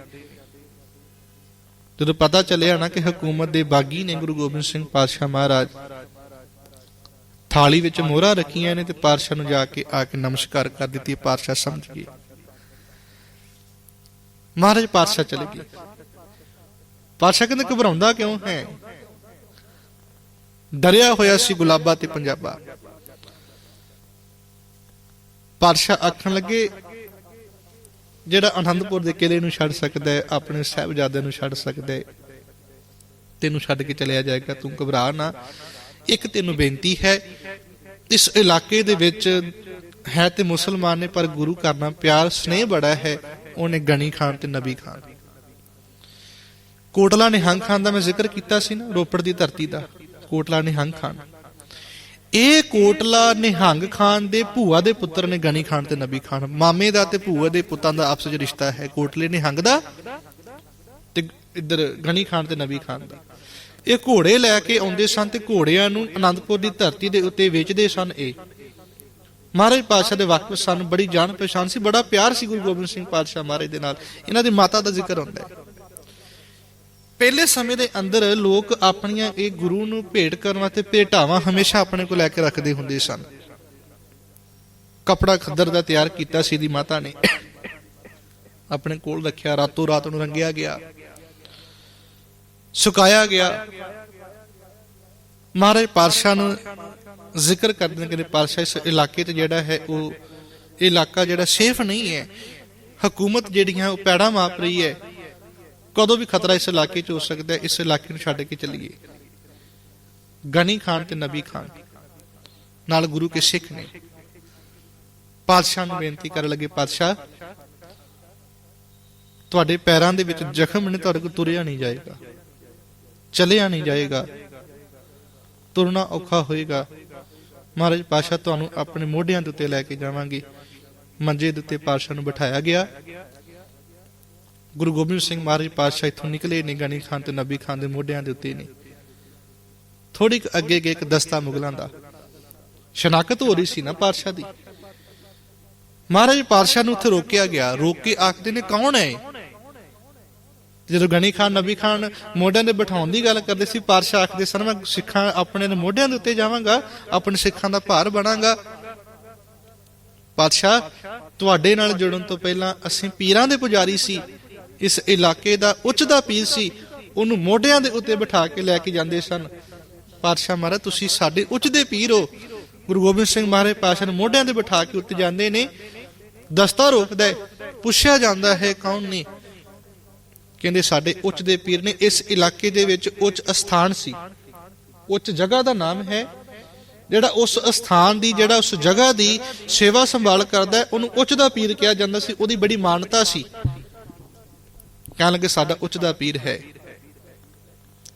ਜਦੋਂ ਪਤਾ ਚੱਲਿਆ ਨਾ ਕਿ ਹਕੂਮਤ ਦੇ ਬਾਗੀ ਨੇ ਗੁਰੂ ਗੋਬਿੰਦ ਸਿੰਘ ਪਾਤਸ਼ਾਹ ਮਹਾਰਾਜ, ਥਾਲੀ ਵਿੱਚ ਮੋਹਰਾਂ ਰੱਖੀਆਂ ਨੇ ਤੇ ਪਾਤਸ਼ਾਹ ਨੂੰ ਜਾ ਕੇ ਆ ਕੇ ਨਮਸਕਾਰ ਕਰ ਦਿੱਤੀ, ਪਾਤਸ਼ਾਹ ਸਮਝ ਗਏ। ਮਹਾਰਾਜ ਪਾਤਸ਼ਾਹ ਚਲੇ ਗਏ। ਪਾਤਸ਼ਾਹ ਕਹਿੰਦੇ, ਘਬਰਾਉਂਦਾ ਕਿਉਂ ਹੈ? ਡਰਿਆ ਹੋਇਆ ਸੀ ਗੁਲਾਬਾ ਤੇ ਪੰਜਾਬਾ। ਪਾਤਸ਼ਾਹ ਆਖਣ ਲੱਗੇ, ਜਿਹੜਾ ਆਨੰਦਪੁਰ ਦੇ ਕਿਲੇ ਨੂੰ ਛੱਡ ਸਕਦਾ ਹੈ, ਆਪਣੇ ਸਹਿਬਜ਼ਾਦੇ ਨੂੰ ਛੱਡ ਸਕਦਾ ਹੈ, ਤੈਨੂੰ ਛੱਡ ਕੇ ਚਲਿਆ ਜਾਏਗਾ, ਤੂੰ ਘਬਰਾ ਨਾ। ਇੱਕ ਤੈਨੂੰ ਬੇਨਤੀ ਹੈ, ਇਸ ਇਲਾਕੇ ਦੇ ਵਿੱਚ ਹੈ ਤੇ ਮੁਸਲਮਾਨ ਨੇ, ਪਰ ਗੁਰੂ ਕਰਨਾ ਪਿਆਰ, ਸਨੇਹ ਬੜਾ ਹੈ, ਉਹਨੇ ਗਣੀ ਖਾਨ ਤੇ ਨਬੀ ਖਾਨ। ਕੋਟਲਾ ਨਿਹੰਗ ਖਾਨ ਦਾ ਮੈਂ ਜ਼ਿਕਰ ਕੀਤਾ ਸੀ ਨਾ, ਰੋਪੜ ਦੀ ਧਰਤੀ ਦਾ, ਕੋਟਲਾ ਨਿਹੰਗ ਖਾਨ। ਇਹ ਕੋਟਲਾ ਨਿਹੰਗ ਖਾਨ ਦੇ ਭੂਆ ਦੇ ਪੁੱਤਰ ਨੇ ਗਣੀ ਖਾਨ ਤੇ ਨਬੀ ਖਾਨ। ਮਾਮੇ ਦਾ ਤੇ ਭੂਆ ਦੇ ਪੁੱਤਾਂ ਦਾ ਆਪਸ ਵਿੱਚ ਰਿਸ਼ਤਾ ਹੈ। ਕੋਟਲੇ ਨਿਹੰਗ ਦਾ ਤੇ ਇੱਧਰ ਗਣੀ ਖਾਨ ਤੇ ਨਬੀ ਖਾਨ ਦਾ। ਇਹ ਘੋੜੇ ਲੈ ਕੇ ਆਉਂਦੇ ਸਨ ਤੇ ਘੋੜਿਆਂ ਨੂੰ ਆਨੰਦਪੁਰ ਦੀ ਧਰਤੀ ਦੇ ਉੱਤੇ ਵੇਚਦੇ ਸਨ ਇਹ। ਮਹਾਰਾਜ ਪਾਤਸ਼ਾਹ ਦੇ ਵਾਕਫ ਸਨ ਬੜੀ ਜਾਣ ਪਛਾਣ ਸੀ। ਬੜਾ ਪਿਆਰ ਸੀ ਗੁਰੂ ਗੋਬਿੰਦ ਸਿੰਘ ਪਾਤਸ਼ਾਹ ਮਹਾਰਾਜ ਦੇ ਨਾਲ। ਇਹਨਾਂ ਦੀ ਮਾਤਾ ਦਾ ਜ਼ਿਕਰ ਹੁੰਦਾ ਹੈ। ਪਹਿਲੇ ਸਮੇਂ ਦੇ ਅੰਦਰ ਲੋਕ ਆਪਣੀਆਂ ਇਹ ਗੁਰੂ ਨੂੰ ਭੇਟ ਕਰਨ ਵਾਸਤੇ ਭੇਟਾਵਾਂ ਹਮੇਸ਼ਾ ਆਪਣੇ ਕੋਲ ਲੈ ਕੇ ਰੱਖਦੇ ਹੁੰਦੇ ਸਨ। ਕਪੜਾ ਖੱਦਰ ਦਾ ਤਿਆਰ ਕੀਤਾ ਸੀ ਦੀ ਮਾਤਾ ਨੇ। ਆਪਣੇ ਕੋਲ ਰੱਖਿਆ, ਰਾਤੋਂ ਰਾਤ ਨੂੰ ਰੰਗਿਆ ਗਿਆ। ਸੁਕਾਇਆ ਗਿਆ। ਮਹਾਰਾਜ ਪਾਤਸ਼ਾਹ ਨੂੰ ਜ਼ਿਕਰ ਕਰਦੇ ਨੇ ਕਿ ਪਾਤਸ਼ਾਹ ਇਸ ਇਲਾਕੇ ਤੇ ਜਿਹੜਾ ਹੈ, ਉਹ ਇਹ ਇਲਾਕਾ ਜਿਹੜਾ ਸੇਫ ਨਹੀਂ ਹੈ। ਹਕੂਮਤ ਜਿਹੜੀਆਂ ਉਹ ਪੈੜਾ ਮਾਪ ਰਹੀ ਹੈ। ਕਦੋਂ ਵੀ ਖਤਰਾ ਇਸ ਇਲਾਕੇ 'ਚ ਹੋ ਸਕਦਾ ਹੈ, ਇਸ ਇਲਾਕੇ ਨੂੰ ਛੱਡ ਕੇ ਚੱਲੀਏ। ਗਨੀ ਖਾਨ ਤੇ ਨਬੀ ਖਾਨ, ਨਾਲ ਗੁਰੂ ਕੇ ਸਿੱਖ ਨੇ। ਪਾਤਸ਼ਾਹ ਨੂੰ ਬੇਨਤੀ ਕਰਨ ਲੱਗੇ, ਪਾਤਸ਼ਾਹ, ਤੁਹਾਡੇ ਪੈਰਾਂ ਦੇ ਵਿੱਚ ਜ਼ਖਮ ਨੇ, ਤੁਹਾਡੇ ਕੋਲ ਤੁਰਿਆ ਨਹੀਂ ਜਾਏਗਾ, ਚਲਿਆ ਨਹੀਂ ਜਾਏਗਾ, ਤੁਰਨਾ ਔਖਾ ਹੋਏਗਾ। ਮਹਾਰਾਜ ਪਾਸ਼ਾ ਤੁਹਾਨੂੰ ਆਪਣੇ ਮੋਢਿਆਂ ਦੇ ਉੱਤੇ ਲੈ ਕੇ ਜਾਵਾਂਗੇ। ਮੰਜੇ ਦੇ ਉੱਤੇ ਪਾਸ਼ਾ ਨੂੰ ਬਿਠਾਇਆ ਗਿਆ। ਗੁਰੂ ਗੋਬਿੰਦ ਸਿੰਘ ਮਹਾਰਾਜ ਪਾਤਸ਼ਾਹ ਇੱਥੋਂ ਨਿਕਲੇ ਨੇ ਗਣੀ ਖਾਨ ਤੇ ਨਬੀ ਖਾਨ ਦੇ ਮੋਢਿਆਂ ਦੇ ਉੱਤੇ ਨੇ। ਥੋੜੀ ਅੱਗੇ ਗਏ ਇੱਕ ਦਸਤਾ ਮੁਗਲਾਂ ਦਾ। ਸ਼ਨਾਖਤ ਹੋ ਰਹੀ ਸੀ ਨਾ ਪਾਤਸ਼ਾਹ ਦੀ। ਮਹਾਰਾਜ ਪਾਤਸ਼ਾਹ ਨੂੰ ਉੱਥੇ ਰੋਕਿਆ ਗਿਆ। ਰੋਕ ਕੇ ਆਖਦੇ ਨੇ, ਕੌਣ ਹੈ ਜਦੋਂ ਗਣੀ ਖਾਨ, ਨਬੀ ਖਾਨ ਮੋਢਿਆਂ ਦੇ ਬਿਠਾਉਣ ਦੀ ਗੱਲ ਕਰਦੇ ਸੀ, ਪਾਤਸ਼ਾਹ ਆਖਦੇ ਸਨ, ਮੈਂ ਸਿੱਖਾਂ ਆਪਣੇ ਦੇ ਮੋਢਿਆਂ ਦੇ ਉੱਤੇ ਜਾਵਾਂਗਾ, ਆਪਣੇ ਸਿੱਖਾਂ ਦਾ ਭਾਰ ਬਣਾਂਗਾ। ਪਾਤਸ਼ਾਹ, ਤੁਹਾਡੇ ਨਾਲ ਜੁੜਨ ਤੋਂ ਪਹਿਲਾਂ ਅਸੀਂ ਪੀਰਾਂ ਦੇ ਪੁਜਾਰੀ ਸੀ। ਇਸ ਇਲਾਕੇ ਦਾ ਉੱਚ ਦਾ ਪੀਰ ਸੀ, ਉਹਨੂੰ ਮੋਢਿਆਂ ਦੇ ਉੱਤੇ ਬਿਠਾ ਕੇ ਲੈ ਕੇ ਜਾਂਦੇ ਸਨ। ਪਾਤਸ਼ਾਹ ਮਹਾਰਾਜ, ਤੁਸੀਂ ਸਾਡੇ ਉੱਚ ਦੇ ਪੀਰ ਹੋ। ਗੁਰੂ ਗੋਬਿੰਦ ਸਿੰਘ ਮਹਾਰਾਜ ਪਾਤਸ਼ਾਹ ਨੂੰ ਮੋਢਿਆਂ ਤੇ ਬਿਠਾ ਕੇ ਉੱਤੇ ਜਾਂਦੇ ਨੇ। ਦਸਤਾ ਰੋਕਦਾ ਪੁੱਛਿਆ ਜਾਂਦਾ ਹੈ, ਕੌਣ ਨੇ? ਕਹਿੰਦੇ ਸਾਡੇ ਉੱਚ ਦੇ ਪੀਰ ਨੇ, ਇਸ ਇਲਾਕੇ ਦੇ ਵਿੱਚ ਉੱਚ ਅਸਥਾਨ ਸੀ। ਉੱਚ ਜਗ੍ਹਾ ਦਾ ਨਾਮ ਹੈ, ਜਿਹੜਾ ਉਸ ਅਸਥਾਨ ਦੀ, ਜਿਹੜਾ ਉਸ ਜਗ੍ਹਾ ਦੀ ਸੇਵਾ ਸੰਭਾਲ ਕਰਦਾ ਹੈ, ਉਹਨੂੰ ਉੱਚ ਦਾ ਪੀਰ ਕਿਹਾ ਜਾਂਦਾ ਸੀ, ਉਹਦੀ ਬੜੀ ਮਾਨਤਾ ਸੀ। ਕਹਿਣ ਲੱਗੇ ਸਾਡਾ ਉੱਚ ਦਾ ਪੀਰ ਹੈ।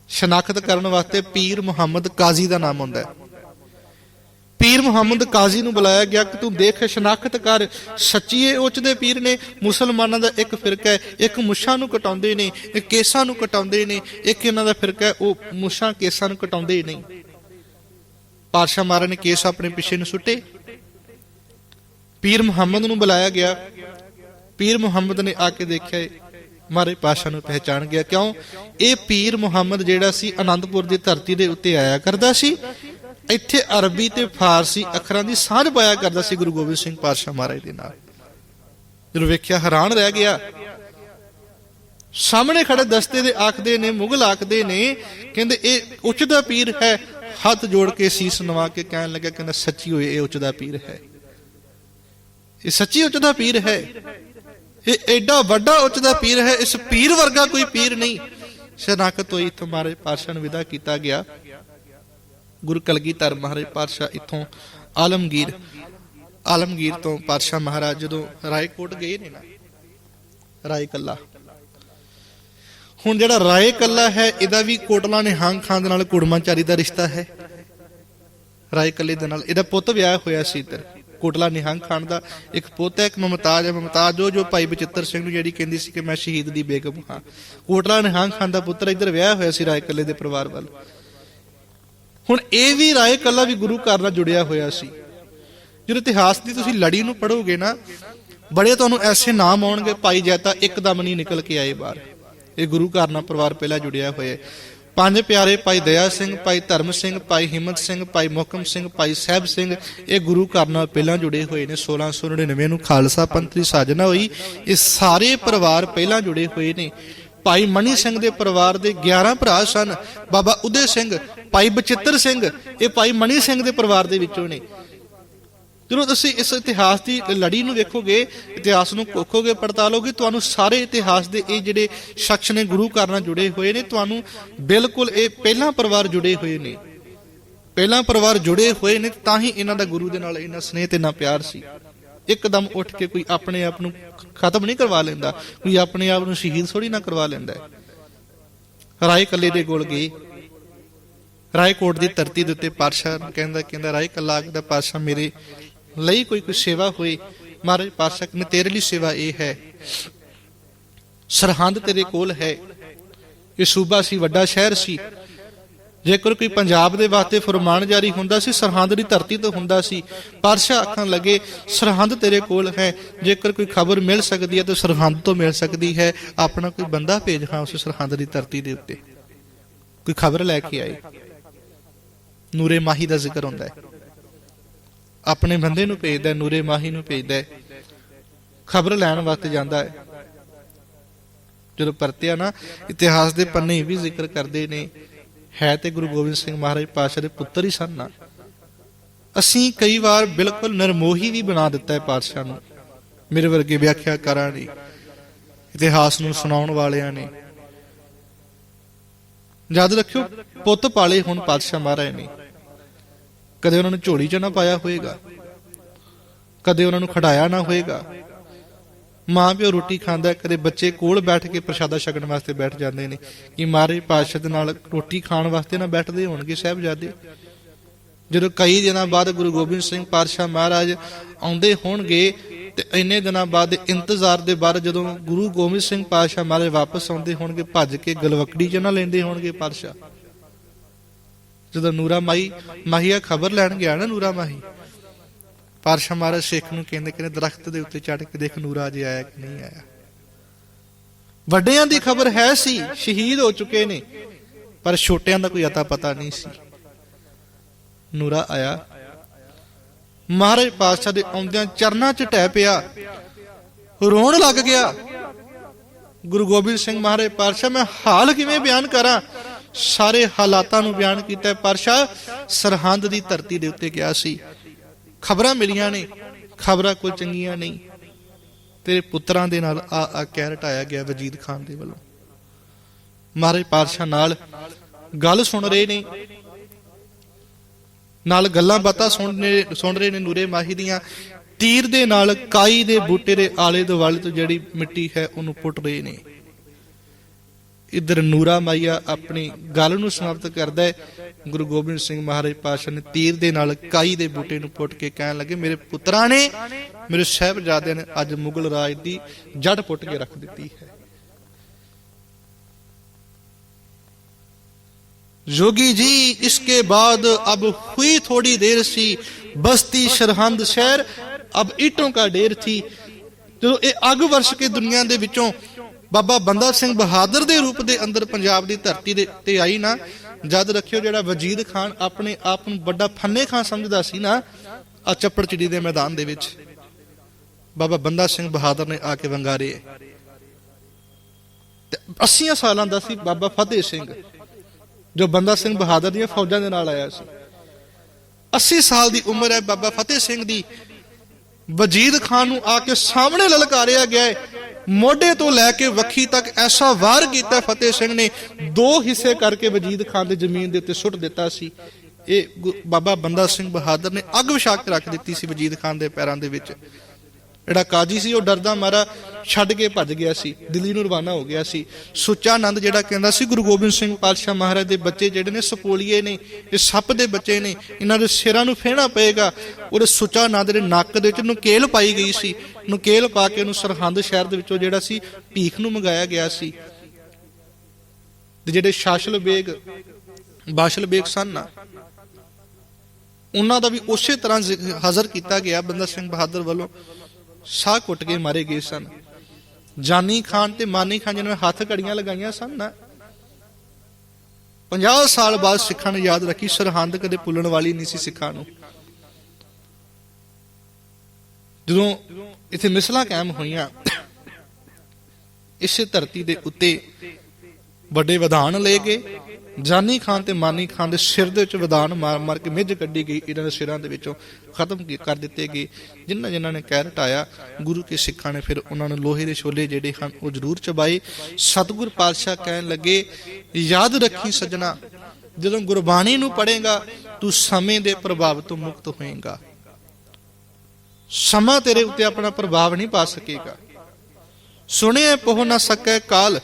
ਸ਼ਨਾਖਤ ਕਰਨ ਵਾਸਤੇ ਪੀਰ ਮੁਹੰਮਦ ਕਾਜ਼ੀ ਦਾ ਨਾਮ ਹੁੰਦਾ ਹੈ। ਪੀਰ ਮੁਹੰਮਦ ਕਾਜ਼ੀ ਨੂੰ ਬੁਲਾਇਆ ਗਿਆ ਕਿ ਤੂੰ ਦੇਖ, ਸ਼ਨਾਖਤ ਕਰ। ਸੱਚੀਏ ਉੱਚ ਦੇ ਪੀਰ ਨੇ, ਮੁਸਲਮਾਨਾਂ ਦਾ ਇੱਕ ਫਿਰਕਾ ਹੈ। ਇੱਕ ਮੁੱਛਾਂ ਨੂੰ ਕਟਾਉਂਦੇ ਨੇ, ਇੱਕ ਕੇਸਾਂ ਨੂੰ ਕਟਾਉਂਦੇ ਨੇ। ਇੱਕ ਇਹਨਾਂ ਦਾ ਫਿਰਕਾ ਹੈ, ਉਹ ਮੁੱਛਾਂ, ਕੇਸਾਂ ਨੂੰ ਕਟਾਉਂਦੇ ਹੀ ਨਹੀਂ। ਪਾਤਸ਼ਾਹ ਮਹਾਰਾਜ ਨੇ ਕੇਸ ਆਪਣੇ ਪਿੱਛੇ ਨੂੰ ਸੁੱਟੇ। ਪੀਰ ਮੁਹੰਮਦ ਨੂੰ ਬੁਲਾਇਆ ਗਿਆ। ਪੀਰ ਮੁਹੰਮਦ ਨੇ ਆ ਕੇ ਦੇਖਿਆ ਮਾਰੇ ਪਾਸ਼ਾ ਨੂੰ ਪਹਿਚਾਣ ਗਿਆ। ਕਿਉਂ? ਇਹ ਪੀਰ ਮੁਹੰਮਦ ਜਿਹੜਾ ਸੀ ਆਨੰਦਪੁਰ ਦੀ ਧਰਤੀ ਦੇ ਉੱਤੇ ਆਇਆ ਕਰਦਾ ਸੀ। ਇੱਥੇ ਅਰਬੀ ਤੇ ਫਾਰਸੀ ਅੱਖਰਾਂ ਦੀ ਸਾਂਝ ਪਾਇਆ ਕਰਦਾ ਸੀ ਗੁਰੂ ਗੋਬਿੰਦ ਸਿੰਘ ਪਾਤਸ਼ਾਹ ਮਹਾਰਾਜ ਦੇ ਨਾਲ। ਜਦੋਂ ਵੇਖਿਆ, ਹੈਰਾਨ ਰਹਿ ਗਿਆ। ਸਾਹਮਣੇ ਖੜੇ ਦਸਤੇ ਦੇ ਆਖਦੇ ਨੇ, ਮੁਗਲ ਆਖਦੇ ਨੇ, ਕਹਿੰਦੇ, ਇਹ ਉੱਚ ਦਾ ਪੀਰ ਹੈ। ਹੱਥ ਜੋੜ ਕੇ ਸੀਸ ਨਵਾ ਕੇ ਕਹਿਣ ਲੱਗਾ, ਕਹਿੰਦਾ, ਸੱਚੀ ਹੋਏ ਇਹ ਉੱਚ ਦਾ ਪੀਰ ਹੈ। ਇਹ ਸੱਚੀ ਉੱਚ ਦਾ ਪੀਰ ਹੈ। ਇਹ ਐਡਾ ਵੱਡਾ ਉੱਚ ਦਾ ਪੀਰ ਹੈ, ਇਸ ਪੀਰ ਵਰਗਾ ਕੋਈ ਪੀਰ ਨਹੀਂ। ਸ਼ਰਨਾਕਤ ਹੋਈ ਤੁਹਾਰੇ ਪਾਤਸ਼ਾਹ ਨੂੰ ਵਿਦਾ ਕੀਤਾ ਗਿਆ। ਗੁਰੂ ਕਲਗੀਧਰ ਮਹਾਰਾਜ ਪਾਤਸ਼ਾਹ ਇੱਥੋਂ ਆਲਮਗੀਰ ਆਲਮਗੀਰ ਤੋਂ ਪਾਤਸ਼ਾਹ ਮਹਾਰਾਜ ਜਦੋਂ ਰਾਏਕੋਟ ਗਏ ਨੇ ਨਾ ਰਾਏ ਕੱਲਾ ਹੁਣ ਜਿਹੜਾ ਰਾਏ ਕੱਲਾ ਹੈ, ਇਹਦਾ ਵੀ ਕੋਟਲਾ ਨੇ ਹਾਂ ਖਾਨ ਦੇ ਨਾਲ ਕੁੜਮਾਚਾਰੀ ਦਾ ਰਿਸ਼ਤਾ ਹੈ। ਰਾਏ ਕੱਲੇ ਦੇ ਨਾਲ ਇਹਦਾ ਪੁੱਤ ਵਿਆਹ ਹੋਇਆ ਸੀ ਇੱਧਰ। ਕੋਟਲਾ ਨਿਹੰਗ ਖਾਨ ਦਾ ਇੱਕ ਪੁੱਤ ਇੱਕ ਮਮਤਾਜ ਹੈ। ਮਮਤਾਜ ਜੋ ਜੋ ਭਾਈ ਬਚਿੱਤਰ ਸਿੰਘ ਨੂੰ ਜਿਹੜੀ ਕਹਿੰਦੀ ਸੀ ਕਿ ਮੈਂ ਸ਼ਹੀਦ ਦੀ ਬੇਗਮ ਹਾਂ। ਕੋਟਲਾ ਨਿਹੰਗ ਖਾਨ ਦਾ ਪੁੱਤਰ ਇੱਧਰ ਵਿਆਹ ਹੋਇਆ ਸੀ ਰਾਏ ਕੱਲੇ ਦੇ ਪਰਿਵਾਰ ਵੱਲ। ਹੁਣ ਇਹ ਵੀ ਰਾਏ ਕੱਲਾ ਵੀ ਗੁਰੂ ਘਰ ਨਾਲ ਜੁੜਿਆ ਹੋਇਆ ਸੀ। ਜਦੋਂ ਇਤਿਹਾਸ ਦੀ ਤੁਸੀਂ ਲੜੀ ਨੂੰ ਪੜੋਗੇ ਨਾ, ਬੜੇ ਤੁਹਾਨੂੰ ਐਸੇ ਨਾਮ ਆਉਣਗੇ, ਭਾਈ ਜੈਤਾ ਇੱਕਦਮ ਨਹੀਂ ਨਿਕਲ ਕੇ ਆਏ ਬਾਹਰ। ਇਹ ਗੁਰੂ ਘਰ ਨਾਲ ਪਰਿਵਾਰ ਪਹਿਲਾਂ ਜੁੜਿਆ ਹੋਇਆ ਪੰਜ ਪਿਆਰੇ ਭਾਈ ਦਇਆ ਸਿੰਘ, ਭਾਈ ਧਰਮ ਸਿੰਘ, ਭਾਈ ਹਿੰਮਤ ਸਿੰਘ, ਭਾਈ ਮੁਹਕਮ ਸਿੰਘ, ਭਾਈ ਸਾਹਿਬ ਸਿੰਘ, ਇਹ ਗੁਰੂ ਘਰ ਨਾਲ ਪਹਿਲਾਂ ਜੁੜੇ ਹੋਏ ਨੇ 1699 ਨੂੰ ਖਾਲਸਾ ਪੰਥ ਦੀ ਸਾਜਨਾ ਹੋਈ। ਇਹ ਸਾਰੇ ਪਰਿਵਾਰ ਪਹਿਲਾਂ ਜੁੜੇ ਹੋਏ ਨੇ। ਭਾਈ ਮਣੀ ਸਿੰਘ ਦੇ ਪਰਿਵਾਰ ਦੇ 11 ਭਰਾ ਸਨ। ਬਾਬਾ ਉਦੇ ਸਿੰਘ, ਭਾਈ ਬਚਿੱਤਰ ਸਿੰਘ, ਇਹ ਭਾਈ ਮਣੀ ਸਿੰਘ ਦੇ ਪਰਿਵਾਰ ਦੇ ਵਿੱਚੋਂ ਨੇ। ਜਦੋਂ ਤੁਸੀਂ ਇਸ ਇਤਿਹਾਸ ਦੀ ਲੜੀ ਨੂੰ ਵੇਖੋਗੇ ਇਤਿਹਾਸ ਨੂੰ ਕੋਖੋਗੇ ਪੜਤਾਲੋਗੇ ਤੁਹਾਨੂੰ ਸਾਰੇ ਇਤਿਹਾਸ ਦੇ ਇਹ ਜਿਹੜੇ ਸ਼ਖਸ ਨੇ, ਗੁਰੂ ਘਰ ਨਾਲ ਜੁੜੇ ਹੋਏ ਨੇ, ਤੁਹਾਨੂੰ ਬਿਲਕੁਲ ਇਹ ਪਹਿਲਾ ਪਰਿਵਾਰ ਜੁੜੇ ਹੋਏ ਨੇ। ਪਹਿਲਾ ਪਰਿਵਾਰ ਜੁੜੇ ਹੋਏ ਨੇ, ਤਾਂ ਹੀ ਇਹਨਾਂ ਦਾ ਗੁਰੂ ਦੇ ਨਾਲ ਇੰਨਾ ਸਨੇਹ ਤੇ ਇੰਨਾ ਪਿਆਰ ਸੀ। ਇੱਕਦਮ ਉੱਠ ਕੇ ਕੋਈ ਆਪਣੇ ਆਪ ਨੂੰ ਖਤਮ ਨਹੀਂ ਕਰਵਾ ਲੈਂਦਾ, ਕੋਈ ਆਪਣੇ ਆਪ ਨੂੰ ਸ਼ਹੀਦ ਥੋੜੀ ਨਾ ਕਰਵਾ ਲੈਂਦਾ ਰਾਏ ਕੱਲੇ ਦੇ ਕੋਲ ਗਏ ਰਾਏਕੋਟ ਦੀ ਧਰਤੀ ਦੇ ਉੱਤੇ ਪਾਤਸ਼ਾਹ ਕਹਿੰਦਾ ਕਹਿੰਦਾ ਰਾਏ ਕੱਲਾ ਦਾ ਪਾਤਸ਼ਾਹ ਮੇਰੇ ਲਈ ਕੋਈ ਕੋਈ ਸੇਵਾ ਹੋਈ ਮਹਾਰਾਜ ਪਾਤਸ਼ਾਹ ਕਹਿੰਦੇ, ਤੇਰੇ ਲਈ ਸੇਵਾ ਇਹ ਹੈ। ਸਰਹੰਦ ਤੇਰੇ ਕੋਲ ਹੈ। ਇਹ ਸੂਬਾ ਸੀ, ਵੱਡਾ ਸ਼ਹਿਰ ਸੀ। ਜੇਕਰ ਕੋਈ ਪੰਜਾਬ ਦੇ ਵਾਸਤੇ ਫਰਮਾਨ ਜਾਰੀ ਹੁੰਦਾ ਸੀ, ਸਰਹੰਦ ਦੀ ਧਰਤੀ ਤੋਂ ਹੁੰਦਾ ਸੀ। ਪਾਤਸ਼ਾਹ ਆਖਣ ਲੱਗੇ, ਸਰਹੰਦ ਤੇਰੇ ਕੋਲ ਹੈ। ਜੇਕਰ ਕੋਈ ਖਬਰ ਮਿਲ ਸਕਦੀ ਹੈ ਤਾਂ ਸਰਹੰਦ ਤੋਂ ਮਿਲ ਸਕਦੀ ਹੈ। ਆਪਣਾ ਕੋਈ ਬੰਦਾ ਭੇਜ ਹਾਂ ਉਸ ਸਰਹੰਦ ਦੀ ਧਰਤੀ ਦੇ ਉੱਤੇ। ਕੋਈ ਖਬਰ ਲੈ ਕੇ ਆਏ। ਨੂਰੇ ਮਾਹੀ ਦਾ ਜ਼ਿਕਰ ਹੁੰਦਾ ਹੈ। ਆਪਣੇ ਬੰਦੇ ਨੂੰ ਭੇਜਦਾ ਹੈ, ਨੂਰੇ ਮਾਹੀ ਨੂੰ ਭੇਜਦਾ ਖਬਰ ਲੈਣ ਵਾਸਤੇ ਜਾਂਦਾ ਹੈ। ਜਦੋਂ ਪਰਤਿਆ ਨਾ ਇਤਿਹਾਸ ਦੇ ਪੰਨੇ ਵੀ ਜ਼ਿਕਰ ਕਰਦੇ ਨੇ ਹੈ ਤੇ ਗੁਰੂ ਗੋਬਿੰਦ ਸਿੰਘ ਮਹਾਰਾਜ ਪਾਤਸ਼ਾਹ ਦੇ ਪੁੱਤਰ ਹੀ ਸਨ ਨਾ। ਅਸੀਂ ਕਈ ਵਾਰ ਬਿਲਕੁਲ ਨਰਮੋਹੀ ਵੀ ਬਣਾ ਦਿੱਤਾ ਹੈ ਪਾਤਸ਼ਾਹ ਨੂੰ। ਮੇਰੇ ਵਰਗੇ ਵਿਆਖਿਆਕਾਰਾਂ ਨੇ ਇਤਿਹਾਸ ਨੂੰ ਸੁਣਾਉਣ ਵਾਲਿਆਂ ਨੇ। ਯਾਦ ਰੱਖਿਓ ਪੁੱਤ ਪਾਲੇ ਹੁਣ ਪਾਤਸ਼ਾਹ ਮਹਾਰਾਜ ਨੇ। ਕਦੇ ਉਹਨਾਂ ਨੂੰ ਝੋਲੀ 'ਚ ਨਾ ਪਾਇਆ ਹੋਏਗਾ। ਕਦੇ ਉਹਨਾਂ ਨੂੰ ਖੜਾਇਆ ਨਾ ਹੋਏਗਾ। ਮਾਂ ਪਿਓ ਰੋਟੀ ਖਾਂਦਾ, ਕਦੇ ਬੱਚੇ ਕੋਲ ਬੈਠ ਕੇ ਪ੍ਰਸ਼ਾਦਾ ਛਕਣ ਵਾਸਤੇ ਬੈਠ ਜਾਂਦੇ ਨੇ। ਕਿ ਮਾਰੇ ਪਾਤਸ਼ਾਹ ਦੇ ਨਾਲ ਰੋਟੀ ਖਾਣ ਵਾਸਤੇ ਨਾ ਬੈਠਦੇ ਹੋਣਗੇ ਸਾਹਿਬਜ਼ਾਦੇ? ਜਦੋਂ ਕਈ ਦਿਨਾਂ ਬਾਅਦ ਗੁਰੂ ਗੋਬਿੰਦ ਸਿੰਘ ਪਾਤਸ਼ਾਹ ਮਹਾਰਾਜ ਆਉਂਦੇ ਹੋਣਗੇ ਤੇ ਇੰਨੇ ਦਿਨਾਂ ਬਾਅਦ ਇੰਤਜ਼ਾਰ ਦੇ ਬਾਅਦ ਜਦੋਂ ਗੁਰੂ ਗੋਬਿੰਦ ਸਿੰਘ ਪਾਤਸ਼ਾਹ ਮਹਾਰਾਜ ਵਾਪਸ ਆਉਂਦੇ ਹੋਣਗੇ, ਭੱਜ ਕੇ ਗਲਵਕੜੀ ਚ ਨਾ ਲੈਂਦੇ ਹੋਣਗੇ ਪਾਤਸ਼ਾਹ। ਜਦੋਂ ਨੂਰਾ ਮਾਈ ਮਾਹੀਆ ਖਬਰ ਲੈਣ ਗਿਆ ਨਾ ਨੂਰਾ ਮਾਹੀ। ਪਾਤਸ਼ਾਹ ਮਹਾਰਾਜ ਸਿੱਖ ਨੂੰ ਕਹਿੰਦੇ ਕਹਿੰਦੇ ਦਰਖਤ ਦੇ ਉੱਤੇ ਚੜ ਕੇ ਦੇਖ ਨੂਰਾ ਅਜੇ ਆਇਆ ਕਿ ਨਹੀਂ ਆਇਆ। ਵੱਡਿਆਂ ਦੀ ਖਬਰ ਹੈ ਸੀ, ਸ਼ਹੀਦ ਹੋ ਚੁੱਕੇ ਨੇ, ਪਰ ਛੋਟਿਆਂ ਦਾ ਕੋਈ ਅਤਾ ਪਤਾ ਨਹੀਂ ਸੀ। ਨੂਰਾ ਆਇਆ। ਮਹਾਰਾਜ ਪਾਤਸ਼ਾਹ ਦੇ ਆਉਂਦਿਆਂ ਚਰਨਾਂ 'ਚ ਟਹਿ ਪਿਆ। ਰੋਣ ਲੱਗ ਗਿਆ। ਗੁਰੂ ਗੋਬਿੰਦ ਸਿੰਘ ਮਹਾਰਾਜ, ਪਾਤਸ਼ਾਹ ਮੈਂ ਹਾਲ ਕਿਵੇਂ ਬਿਆਨ ਕਰਾਂ? ਸਾਰੇ ਹਾਲਾਤਾਂ ਨੂੰ ਬਿਆਨ ਕੀਤਾ ਪਾਤਸ਼ਾਹ ਸਰਹੰਦ ਦੀ ਧਰਤੀ ਦੇ ਉੱਤੇ ਗਿਆ ਸੀ। ਖਬਰਾਂ ਮਿਲੀਆਂ ਨੇ। ਖਬਰਾਂ ਕੋਈ ਚੰਗੀਆਂ ਨਹੀਂ। ਤੇਰੇ ਪੁੱਤਰਾਂ ਦੇ ਨਾਲ ਆ ਆ ਕਹਿ ਰਟਾਇਆ ਗਿਆ ਵਜੀਦ ਖਾਨ ਦੇ ਵੱਲੋਂ। ਮਹਾਰਾਜ ਪਾਤਸ਼ਾਹ ਨਾਲ ਗੱਲ ਸੁਣ ਰਹੇ ਨੇ। ਨਾਲ ਗੱਲਾਂ ਬਾਤਾਂ ਸੁਣ ਸੁਣ ਰਹੇ ਨੇ ਨੂਰੇ ਮਾਹੀ ਦੀਆਂ। ਤੀਰ ਦੇ ਨਾਲ ਕਾਈ ਦੇ ਬੂਟੇ ਦੇ ਆਲੇ ਦੁਆਲੇ ਤੋਂ ਜਿਹੜੀ ਮਿੱਟੀ ਹੈ, ਉਹਨੂੰ ਪੁੱਟ ਰਹੇ ਨੇ। ਇਧਰ ਨੂਰਾ ਮਾਈਆ ਆਪਣੀ ਗੱਲ ਨੂੰ ਸਮਾਪਤ ਕਰਦਾ ਹੈ ਗੁਰੂ ਗੋਬਿੰਦ ਸਿੰਘ ਮਹਾਰਾਜ ਪਾਤਸ਼ਾਹ ਨੇ ਤੀਰ ਦੇ ਨਾਲ ਕਾਈ ਦੇ ਬੂਟੇ ਨੂੰ ਪੁੱਟ ਕੇ ਕਹਿਣ ਲੱਗੇ ਮੇਰੇ ਪੁੱਤਰਾਂ ਨੇ ਮੇਰੇ ਸਾਹਿਬਜ਼ਾਦਿਆਂ ਨੇ ਅੱਜ ਮੁਗਲ ਰਾਜ ਦੀ ਜੜ ਪੁੱਟ ਕੇ ਰੱਖ ਦਿੱਤੀ ਹੈ जोगी जी इसके बाद अब हुई थोड़ी देर सी बस्ती सरहंद शहर अब ईटों का ढेर थी ਜਦੋਂ ਇਹ ਅੱਗ ਵਰਸ਼ ਕੇ ਦੁਨੀਆ ਦੇ ਵਿੱਚੋਂ ਬਾਬਾ ਬੰਦਾ ਸਿੰਘ ਬਹਾਦਰ ਦੇ ਰੂਪ ਦੇ ਅੰਦਰ ਪੰਜਾਬ ਦੀ ਧਰਤੀ ਦੇ ਤੇ ਆਈ ਨਾ, ਜਦ ਰੱਖਿਓ ਜਿਹੜਾ ਵਜੀਦ ਖਾਨ ਆਪਣੇ ਆਪ ਨੂੰ ਵੱਡਾ ਫੰਨੇ ਖਾਨ ਸਮਝਦਾ ਸੀ ਨਾ ਆ ਚੱਪੜਚਿੜੀ ਦੇ ਮੈਦਾਨ ਦੇ ਵਿੱਚ। ਬਾਬਾ ਬੰਦਾ ਸਿੰਘ ਬਹਾਦਰ ਨੇ ਆ ਕੇ ਵੰਗਾਰੇ। ਤੇ 80 ਸਾਲਾਂ ਦਾ ਸੀ ਬਾਬਾ ਫਤਿਹ ਸਿੰਘ, ਜੋ ਬੰਦਾ ਸਿੰਘ ਬਹਾਦਰ ਦੀਆਂ ਫੌਜਾਂ ਦੇ ਨਾਲ ਆਇਆ ਸੀ। 80 ਸਾਲ ਦੀ ਉਮਰ ਹੈ ਬਾਬਾ ਫਤਿਹ ਸਿੰਘ ਦੀ। ਵਜੀਦ ਖਾਨ ਨੂੰ ਆ ਕੇ ਸਾਹਮਣੇ ਲਲਕਾਰਿਆ ਗਿਆ ਹੈ। ਮੋਢੇ ਤੋਂ ਲੈ ਕੇ ਵੱਖੀ ਤੱਕ ਐਸਾ ਵਾਰ ਕੀਤਾ ਫਤਿਹ ਸਿੰਘ ਨੇ। ਦੋ ਹਿੱਸੇ ਕਰਕੇ ਵਜੀਦ ਖਾਨ ਦੇ ਜ਼ਮੀਨ ਦੇ ਉੱਤੇ ਸੁੱਟ ਦਿੱਤਾ ਸੀ। ਇਹ ਗੁ- ਬਾਬਾ ਬੰਦਾ ਸਿੰਘ ਬਹਾਦਰ ਨੇ ਅੱਗ ਵਿਛਾ ਕੇ ਰੱਖ ਦਿੱਤੀ ਸੀ ਵਜੀਦ ਖਾਨ ਦੇ ਪੈਰਾਂ ਦੇ ਵਿੱਚ। ਜਿਹੜਾ ਕਾਜੀ ਸੀ, ਉਹ ਡਰਦਾ ਮਾਰਾ ਛੱਡ ਕੇ ਭੱਜ ਗਿਆ ਸੀ, ਦਿੱਲੀ ਨੂੰ ਰਵਾਨਾ ਹੋ ਗਿਆ ਸੀ। ਸੁੱਚਾ ਆਨੰਦ ਜਿਹੜਾ ਕਹਿੰਦਾ ਸੀ, ਗੁਰੂ ਗੋਬਿੰਦ ਸਿੰਘ ਪਾਤਸ਼ਾਹ ਮਹਾਰਾਜ ਦੇ ਬੱਚੇ ਜਿਹੜੇ ਨੇ, ਸਪੋਲੀਏ ਨੇ, ਇਹ ਸੱਪ ਦੇ ਬੱਚੇ ਨੇ, ਇਹਨਾਂ ਦੇ ਸਿਰਾਂ ਨੂੰ ਫੇਣਾ ਪਏਗਾ। ਉਹਦੇ ਸੁੱਚਾ ਆਨੰਦ ਦੇ ਨੱਕ ਦੇ ਵਿੱਚ ਨੁਕੇਲ ਪਾਈ ਗਈ ਸੀ। ਨੁਕੇਲ ਪਾ ਕੇ ਉਹਨੂੰ ਸਰਹੰਦ ਸ਼ਹਿਰ ਦੇ ਵਿੱਚੋਂ ਜਿਹੜਾ ਸੀ, ਭੀਖ ਨੂੰ ਮੰਗਾਇਆ ਗਿਆ ਸੀ। ਤੇ ਜਿਹੜੇ ਸ਼ਾਸਲ ਬੇਗ, ਬਾਸ਼ਲ ਬੇਗ ਸਨ ਨਾ, ਉਹਨਾਂ ਦਾ ਵੀ ਉਸੇ ਤਰ੍ਹਾਂ ਜ਼ਿ- ਹਾਜ਼ਰ ਕੀਤਾ ਗਿਆ ਬੰਦਾ ਸਿੰਘ ਬਹਾਦਰ ਵੱਲੋਂ। ਸਾਹ ਕੁੱਟ ਕੇ ਮਾਰੇ ਗਏ ਸਨ। ਜਾਨੀ ਖਾਨ ਤੇ ਮਾਨੀ ਖਾਨ ਜਿਹਨਾਂ ਨੇ ਹੱਥ ਘੜੀਆਂ ਲਗਾਈਆਂ ਸਨ ਨਾ 50 ਸਾਲ ਬਾਅਦ ਸਿੱਖਾਂ ਨੇ ਯਾਦ ਰੱਖੀ, ਸਰਹੰਦ ਕਦੇ ਭੁੱਲਣ ਵਾਲੀ ਨਹੀਂ ਸੀ ਸਿੱਖਾਂ ਨੂੰ। ਜਦੋਂ ਇੱਥੇ ਮਿਸਲਾਂ ਕਾਇਮ ਹੋਈਆਂ, ਇਸੇ ਧਰਤੀ ਦੇ ਉੱਤੇ ਵੱਡੇ ਵਿਧਾਨ ਲਏ ਗਏ। ਜਾਨੀ ਖਾਨ ਤੇ ਮਾਨੀ ਖਾਨ ਦੇ ਸਿਰ ਦੇ ਵਿੱਚ ਵਿਧਾਨ ਮਾਰ ਮਾਰ ਕੇ ਮਿੱਝ ਕੱਢੀ ਗਈ ਇਹਨਾਂ ਦੇ ਸਿਰਾਂ ਦੇ ਵਿੱਚੋਂ। ਖਤਮ ਕਰ ਦਿੱਤੇ ਗਏ। ਜਿਨ੍ਹਾਂ ਜਿਨ੍ਹਾਂ ਨੇ ਕਹਿ ਰਟਾਇਆ ਗੁਰੂ ਕੇ ਸਿੱਖਾਂ ਨੇ ਫਿਰ ਉਹਨਾਂ ਨੂੰ ਲੋਹੇ ਦੇ ਛੋਲੇ ਜਿਹੜੇ ਹਨ, ਉਹ ਜ਼ਰੂਰ ਚਬਾਏ। ਸਤਿਗੁਰ ਪਾਤਸ਼ਾਹ ਕਹਿਣ ਲੱਗੇ, ਯਾਦ ਰੱਖੀ ਸਜਣਾ, ਜਦੋਂ ਗੁਰਬਾਣੀ ਨੂੰ ਪੜ੍ਹੇਗਾ, ਤੂੰ ਸਮੇਂ ਦੇ ਪ੍ਰਭਾਵ ਤੋਂ ਮੁਕਤ ਹੋਏਗਾ। ਸਮਾਂ ਤੇਰੇ ਉੱਤੇ ਆਪਣਾ ਪ੍ਰਭਾਵ ਨਹੀਂ ਪਾ ਸਕੇਗਾ। ਸੁਣਿਆ ਪਹੁ ਨਾ ਸਕੈ ਕਾਲ